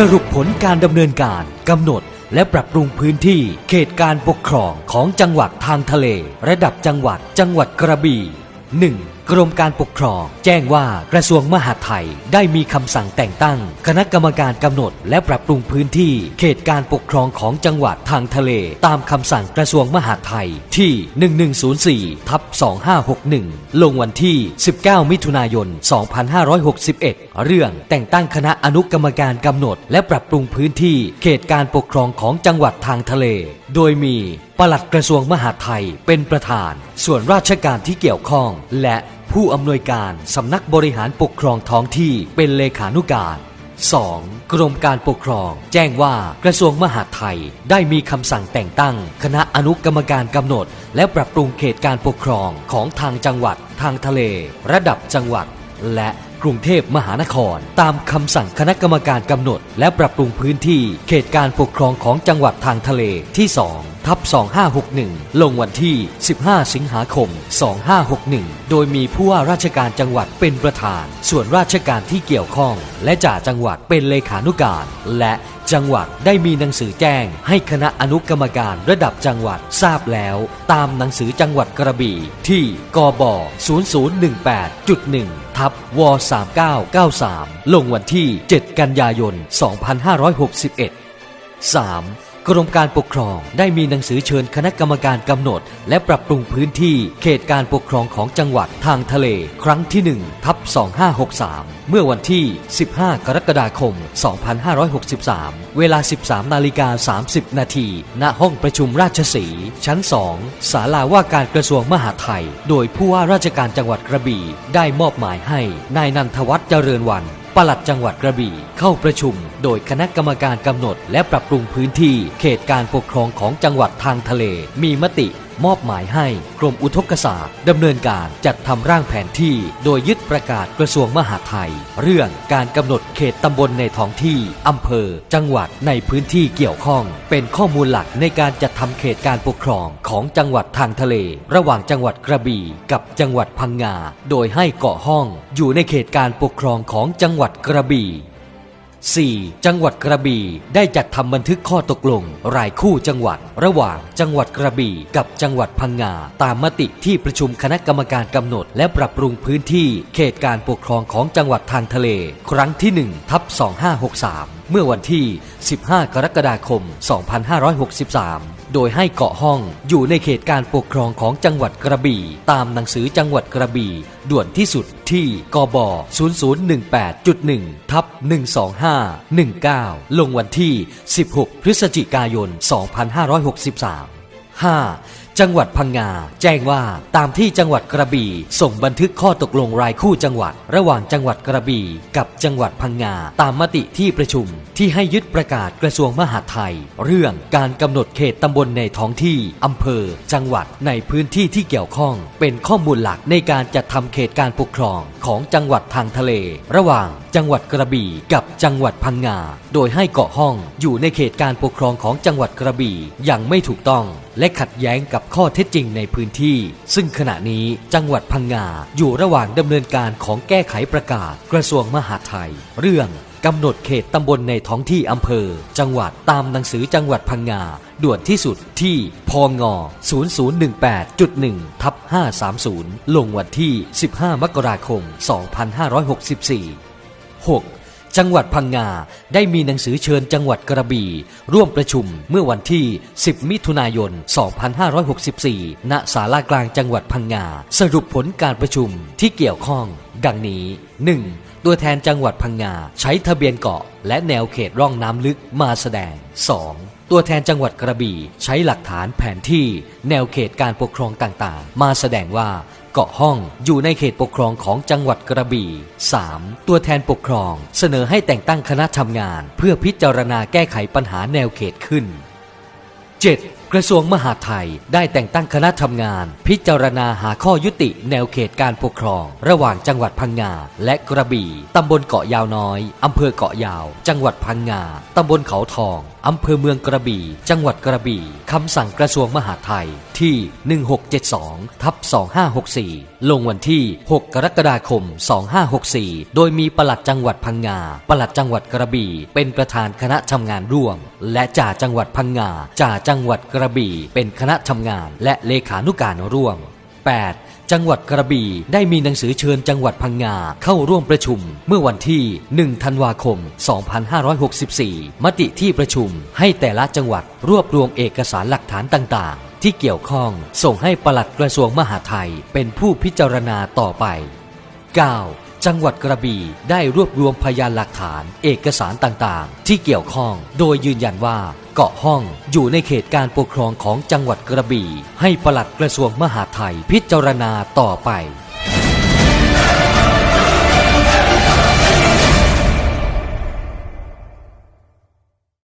สรุปผลการดำเนินการกำหนดและปรับปรุงพื้นที่เขตการปกครองของจังหวัดทางทะเล ระดับจังหวัดจังหวัดกระบี่ 1. กรมการปกครอง แจ้งว่ากระทรวงมหาดไทยได้มีคำสั่งแต่งตั้ง คณะกรรมการกำหนด และปรับปรุงพื้นที่ เขตการปกครองของจังหวัดทางทะเล ตามคำสั่งกระทรวงมหาดไทยที่ 1104ทับ2561 ลงวันที่ 19 มิถุนายน 2561 เรื่องแต่งตั้งคณะอนุกรรมการกำหนด และปรับปรุงพื้นที่เขตการปกครองของจังหวัดทางทะเล โดยมีปลัดกระทรวงมหาดไทยเป็นประธาน ส่วนราชการที่เกี่ยวข้องและ ผู้อำนวยการสำนักบริหารปกครองท้องที่เป็นเลขานุการ 2. กรมการปกครอง แจ้งว่ากระทรวงมหาดไทยได้มีคำสั่งแต่งตั้ง คณะอนุกรรมการกำหนด และปรับปรุงเขตการปกครองของทางจังหวัด ทางทะเล ระดับจังหวัด และกรุงเทพมหานคร ตามคำสั่งคณะกรรมการกำหนด และปรับปรุงพื้นที่ เขตการปกครองของจังหวัดทางทะเลที่2ทับ2561 ลงวันที่ 15 สิงหาคม 2561 โดยมีผู้ว่าราชการจังหวัดเป็นประธาน ส่วนราชการที่เกี่ยวข้อง และจ่าจังหวัดเป็นเลขานุการ และ จังหวัดได้มีหนังสือแจ้ง ให้คณะอนุกรรมการระดับจังหวัดทราบแล้ว ตามหนังสือจังหวัดกระบี่ที่กบ0018.1ทับว3993 ลงวันที่ 7 กันยายน 2561 3. กรมการปกครองได้มีหนังสือเชิญคณะกรรมการกำหนด และปรับปรุงพื้นที่เขตการปกครองของจังหวัดทางทะเล ครั้งที่ 1 ทับ 2563 เมื่อวันที่ 15 กรกฎาคม 2563 เวลา 13 นาฬิกา 30 นาทีณห้องประชุมราชสีห์ชั้น 2 ศาลาว่าการกระทรวงมหาดไทย โดยผู้ว่าราชการจังหวัดกระบี่ ได้มอบหมายให้นายนันทวัฒน์เจริญวัน ปลัดจังหวัดกระบี่ เข้าประชุม โดยคณะกรรมการกำหนด และปรับปรุงพื้นที่ เขตการปกครองของจังหวัดทางทะเล มีมติ มอบหมายให้กรมอุทกศาสตร์ดำเนินการจัดทำร่างแผนที่โดยยึดประกาศกระทรวงมหาดไทย เรื่องการกำหนดเขตตำบลในท้องที่อำเภอ จังหวัดในพื้นที่เกี่ยวข้อง เป็นข้อมูลหลักในการจัดทำเขตการปกครองของจังหวัดทางทะเล ระหว่างจังหวัดกระบี่กับจังหวัดพังงา โดยให้เกาะห้อง อยู่ในเขตการปกครองของจังหวัดกระบี่ 4. จังหวัดกระบี่ได้จัดทำบันทึกข้อตกลง รายคู่จังหวัด ระหว่างจังหวัดกระบี่กับจังหวัดพังงา ตามมติที่ประชุมคณะกรรมการกำหนด และปรับปรุงพื้นที่ เขตการปกครองของจังหวัดทางทะเล ครั้งที่1ทับ2563 เมื่อวันที่ 15 กรกฎาคม 2563 โดยให้เกาะห้องอยู่ในเขตการปกครองของจังหวัดกระบี่ ตามหนังสือจังหวัดกระบี่ ด่วนที่สุดที่กบ 0018.1 ทับ 12519 ลงวันที่ 16 พฤศจิกายน 2563 5. จังหวัดพังงา แจ้งว่าตามที่จังหวัดกระบี่ ส่งบันทึกข้อตกลงรายคู่จังหวัด ระหว่างจังหวัดกระบี่กับจังหวัดพังงา ตามมติที่ประชุม ที่ให้ยึดประกาศกระทรวงมหาดไทย เรื่องการกำหนดเขตตำบลในท้องที่อำเภอ จังหวัดในพื้นที่ที่เกี่ยวข้อง เป็นข้อมูลหลักในการจัดทำเขตการปกครองของจังหวัดทางทะเล ระหว่างจังหวัดกระบี่กับจังหวัดพังงา โดยให้เกาะห้องอยู่ในเขตการปกครองของจังหวัดกระบี่อย่างไม่ถูกต้อง และขัดแย้งกับข้อเท็จจริงในพื้นที่ ซึ่งขณะนี้จังหวัดพังงาอยู่ระหว่างดำเนินการของแก้ไขประกาศกระทรวงมหาดไทย เรื่องกำหนดเขตตำบลในท้องที่อำเภอ จังหวัดตามหนังสือจังหวัดพังงาด่วนที่สุดที่พง0018.1ทับ530 ลงวันที่ 15 มกราคม 2564 6. จังหวัดพังงาได้มีหนังสือเชิญจังหวัดกระบี่ร่วมประชุมเมื่อวันที่ 10 มิถุนายน 2564 ณ ศาลากลางจังหวัดพังงา สรุปผลการประชุมที่เกี่ยวข้อง ดังนี้ 1. ตัวแทนจังหวัดพังงา ใช้ทะเบียนเกาะ และแนวเขตร่องน้ำลึกมาแสดง 2. ตัวแทนจังหวัดกระบี่ ใช้หลักฐานแผนที่ แนวเขตการปกครองต่างๆ มาแสดงว่าเกาะห้องอยู่ในเขตปกครองของจังหวัดกระบี่ 3. ตัวแทนปกครอง เสนอให้แต่งตั้งคณะทำงาน เพื่อพิจารณาแก้ไขปัญหาแนวเขตขึ้น 7. กระทรวงมหาดไทยได้แต่งตั้งคณะทำงาน พิจารณาหาข้อยุติแนวเขตการปกครอง ระหว่างจังหวัดพังงาและกระบี่ตำบลเกาะยาวน้อยอำเภอเกาะยาว จังหวัดพังงาตำบลเขาทอง อำเภอเมืองกระบี่ จังหวัดกระบี่คำสั่งกระทรวงมหาดไทยที่ 1672ทับ2564 ลงวันที่ 6 กรกฎาคม 2564 โดยมีปลัดจังหวัดพังงา ปลัดจังหวัดกระบี่ เป็นประธานคณะทำงานร่วม และจ่าจังหวัดพังงา จ่าจังหวัดกระบี่ เป็นคณะทำงาน และเลขานุการร่วม 8. จังหวัดกระบี่ได้มีหนังสือเชิญจังหวัดพังงาเข้าร่วมประชุม เมื่อวันที่ 1 ธันวาคม 2564 มติที่ประชุมให้แต่ละจังหวัดรวบรวมเอกสารหลักฐานต่างๆ ที่เกี่ยวข้องส่งให้ปลัดกระทรวงมหาดไทยเป็นผู้พิจารณาต่อไป 9. จังหวัดกระบี่ได้รวบรวมพยานหลักฐาน เอกสารต่างๆ ที่เกี่ยวข้อง โดยยืนยันว่าเกาะห้องอยู่ในเขตการปกครองของจังหวัดกระบี่ ให้ปลัดกระทรวงมหาดไทยพิจารณาต่อไป